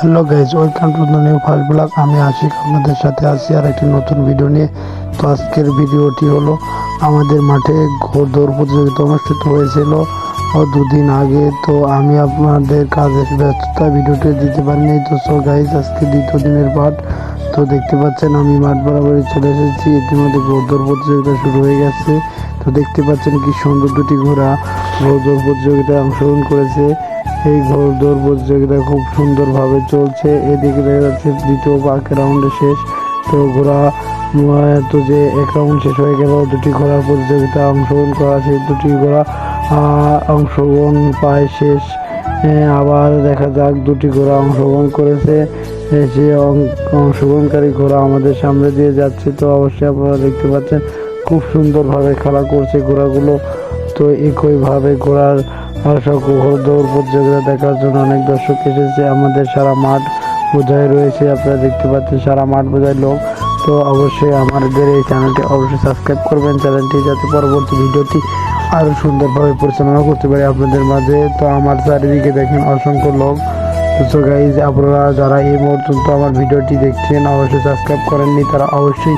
Hello guys, welcome to the new first blog. আমি আশিক, আপনাদের সাথে আছি আর একটি নতুন ভিডিও নিয়ে। তো আজকের ভিডিওটি হলো, আমাদের মাঠে ঘোর দৌড় প্রতিযোগিতা অনুষ্ঠিত হয়েছিল। ও দুদিন আগে, তো আমি আপনাদের কাজের ব্যস্ততা ভিডিওটি দিতে পারিনি। তো সো গাইজ আজকে দ্বিতীয় দিনের পাঠ। তো দেখতে পাচ্ছেন, আমি মাঠ বরাবরই চলে এসেছি। ইতিমধ্যে ঘোর দৌড় প্রতিযোগিতা শুরু হয়ে গেছে। তো দেখতে পাচ্ছেন কি সুন্দর দুটি ঘোড়া ঘোর দৌড় প্রতিযোগিতায় অংশগ্রহণ করেছে। এই ঘোর দৌড় প্রতিযোগিতা খুব সুন্দরভাবে চলছে। এদিকে দেখা যাচ্ছে দ্বিতীয় পাক রাউন্ডে শেষ। তো ঘোড়া উম, তো যে এক রাউন্ড শেষ হয়ে গেল দুটি ঘোড়ার প্রতিযোগিতা অংশগ্রহণ করা সেই দুটি ঘোড়া অংশগ্রহণ পায় শেষ। আবার দেখা যাক দুটি ঘোড়া অংশগ্রহণ করেছে। সে অংশগ্রহণকারী ঘোড়া আমাদের সামনে দিয়ে যাচ্ছে। তো অবশ্যই আপনারা দেখতে পাচ্ছেন খুব সুন্দরভাবে খেলা করছে ঘোড়াগুলো। তো একইভাবে ঘোড়ার আর সব দৌড় প্রতিযোগিতা দেখার জন্য অনেক দর্শক এসেছে। আমাদের সারা মাঠ বোঝাই রয়েছে। আপনারা দেখতে পাচ্ছেন সারা মাঠ বোঝাই লোক। তো অবশ্যই আমাদের এই চ্যানেলটি অবশ্যই সাবস্ক্রাইব করবেন। চ্যানেলটি যাতে পরবর্তী ভিডিওটি আরও সুন্দরভাবে পরিচালনা করতে পারি আপনাদের মাঝে। তো আমার চারিদিকে দেখেন অসংখ্য লোক। তো গাইজ আপনারা যারা এই মুহূর্তে আমার ভিডিওটি দেখছেন, অবশ্যই সাবস্ক্রাইব করেননি, তারা অবশ্যই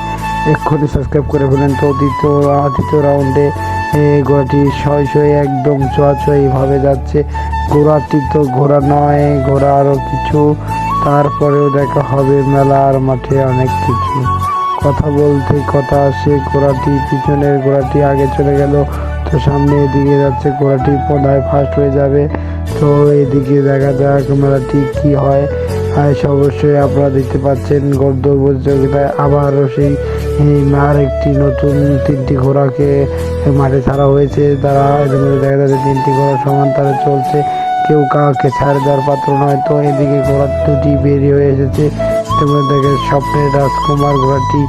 এক্ষুনি সাবস্ক্রাইব করে ফেলেন। তো দ্বিতীয় দ্বিতীয় রাউন্ডে ঘোড়াটি ছয় ছয় একদম এইভাবে যাচ্ছে। ঘোড়াটি তো ঘোড়া নয়, ঘোড়া আরও কিছু। তারপরেও দেখা হবে মেলার মাঠে অনেক কিছু। কথা বলতে কথা আসে, ঘোড়াটি পিছনের ঘোড়াটি আগে চলে গেল। তো সামনে এদিকে যাচ্ছে, ঘোড়াটি পদায় ফার্স্ট হয়ে যাবে। তো এদিকে দেখা যাক মেলাটি কি হয়। আর অবশ্যই আপনারা দেখতে পাচ্ছেন গদ্দর প্রতিযোগিতায় আবারও সেই আর একটি নতুন তিনটি ঘোড়াকে মাঠে ছাড়া হয়েছে। তারা দেখা যাচ্ছে তিনটি ঘোড়া সমান তারা চলছে। কেউ কাউকে ছাড় দেওয়ার পাত্র নয়। তো এদিকে ঘোড়া দুটি বেরিয়ে হয়ে এসেছে। তেমন দেখে স্বপ্নের রাজকুমার ঘোড়াটি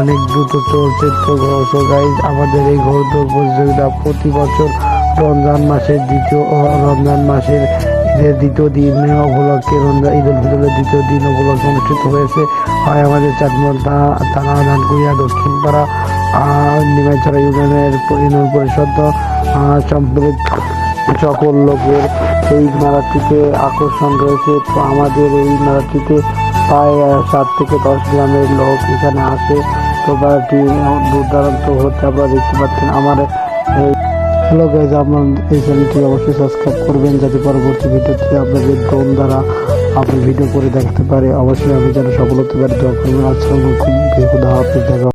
অনেক দ্রুত চলছে। তো গাইজ আমাদের এই ঘোড়দৌড় প্রতিযোগিতা প্রতি বছর রমজান মাসের দ্বিতীয় রমজান মাসের ঈদের দ্বিতীয় দিন উপলক্ষে রমজান ঈদ উল ফিতরের দ্বিতীয় দিন উপলক্ষে অনুষ্ঠিত হয়েছে। হয় আমাদের চাঁদমোহন থানা ধানকুড়িয়া দক্ষিণপাড়া নিমাইছড়া ইউনিয়নের ইউনিয়ন পরিষদ আহ, সম্প্রীত সকল লোকের এই মেলাটিতে আকর্ষণ রয়েছে। তো আমাদের এই মেলাটিতে প্রায় সাত থেকে দশ গ্রামের লোক এখানে আসে। তো মেলাটি দূর দূরান্ত হতে আপনারা দেখতে পাচ্ছেন। আমার এই হ্যালো গাইজ আপনার এই চ্যানেলটি অবশ্যই সাবস্ক্রাইব করবেন যাতে পরবর্তী ভিডিওতে আপনাদের ড্রোন দ্বারা আপনি ভিডিও করে দেখতে পারে। অবশ্যই আমি যেন সফল হতে পারি দোয়া করবেন। আসসালামু আলাইকুম, বেহুদা হাফিজ, দেখা